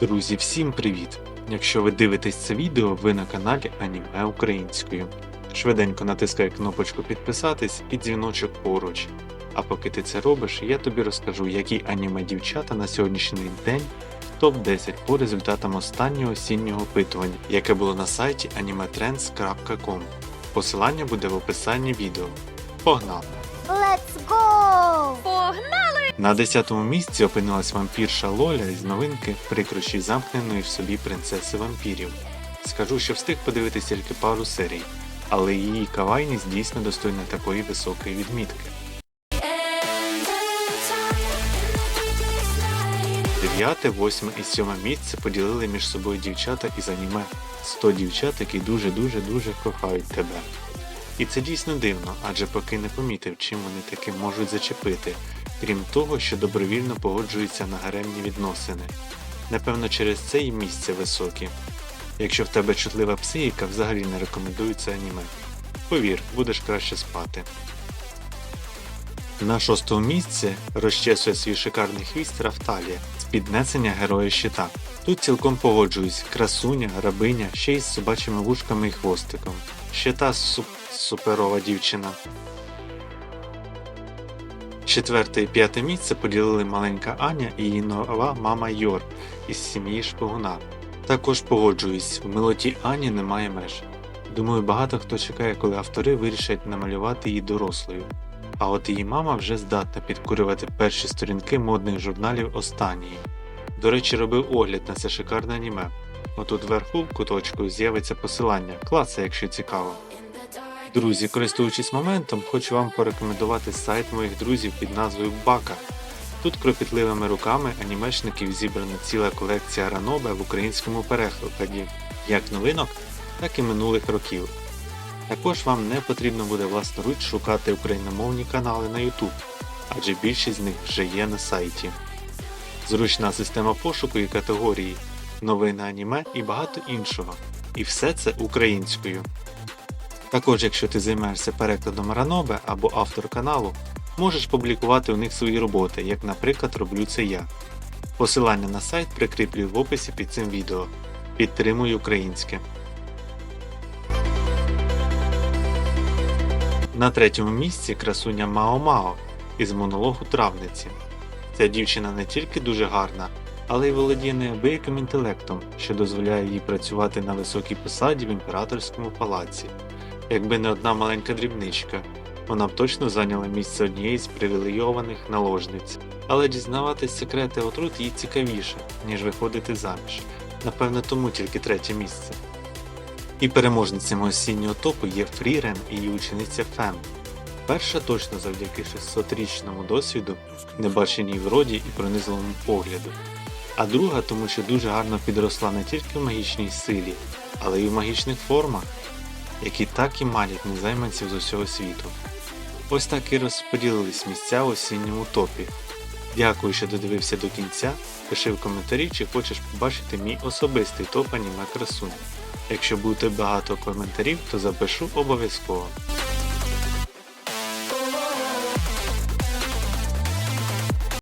Друзі, всім привіт! Якщо ви дивитесь це відео, ви на каналі Аніме Українською. Швиденько натискай кнопочку підписатись і дзвіночок поруч. А поки ти це робиш, я тобі розкажу, які аніме дівчата на сьогоднішній день в топ-10 по результатам останнього осіннього опитування, яке було на сайті animetrends.com. Посилання буде в описанні відео. Погнали! Let's go! Погнали! На 10-му місці опинилась вампірша Лоля із новинки прикрощі замкненої в собі принцеси вампірів. Скажу, що встиг подивитися тільки пару серій, але її кавайність дійсно достойна такої високої відмітки. Дев'яте, восьме і сьоме місце поділили між собою дівчата із аніме 100 дівчат, які дуже-дуже дуже кохають тебе. І це дійсно дивно, адже поки не помітив, чим вони таки можуть зачепити, крім того, що добровільно погоджуються на гаремні відносини. Напевно, через це і місце високі. Якщо в тебе чутлива психіка, взагалі не рекомендую це аніме. Повір, будеш краще спати. На шостому місці розчесує свій шикарний хвіст Рафталія з піднесення героя щита. Тут цілком погоджуюсь, красуня, рабиня, ще й з собачими вушками і хвостиком. Ще та суп- суперова дівчина. Четверте і п'яте місце поділили маленька Аня і її нова мама Йор із сім'ї Шпигуна. Також погоджуюсь, в милоті Ані немає меж. Думаю, багато хто чекає, коли автори вирішать намалювати її дорослою. А от її мама вже здатна підкурювати перші сторінки модних журналів останньої. До речі, робив огляд на це шикарне аніме. Отут вверху в куточку з'явиться посилання, класи, якщо цікаво. Друзі, користуючись моментом, хочу вам порекомендувати сайт моїх друзів під назвою Бака. Тут кропітливими руками анімешників зібрана ціла колекція ранобе в українському перекладі, як новинок, так і минулих років. Також вам не потрібно буде власноруч шукати україномовні канали на YouTube, адже більшість з них вже є на сайті. Зручна система пошуку і категорії, новини аніме і багато іншого. І все це українською. Також, якщо ти займаєшся перекладом Ранобе або автор каналу, можеш публікувати у них свої роботи, як, наприклад, роблю це я. Посилання на сайт прикріплю в описі під цим відео. Підтримуй українське. На третьому місці красуня Мао Мао із монологу травниці. Ця дівчина не тільки дуже гарна, але й володіє неабияким інтелектом, що дозволяє їй працювати на високій посаді в імператорському палаці. Якби не одна маленька дрібничка, вона б точно зайняла місце однієї з привілейованих наложниць. Але дізнаватись секрети отрут їй цікавіше, ніж виходити заміж. Напевно, тому тільки третє місце. І переможницями осіннього топу є Фрірен і її учениця Фем. Перша точно завдяки 600-річному досвіду, небаченій вроді і пронизливому погляду. А друга тому, що дуже гарно підросла не тільки в магічній силі, але й в магічних формах, які так і манять незайманців з усього світу. Ось так і розподілились місця в осінньому топі. Дякую, що додивився до кінця. Пиши в коментарі, чи хочеш побачити мій особистий топ аніме красунь. Якщо буде багато коментарів, то запишу обов'язково.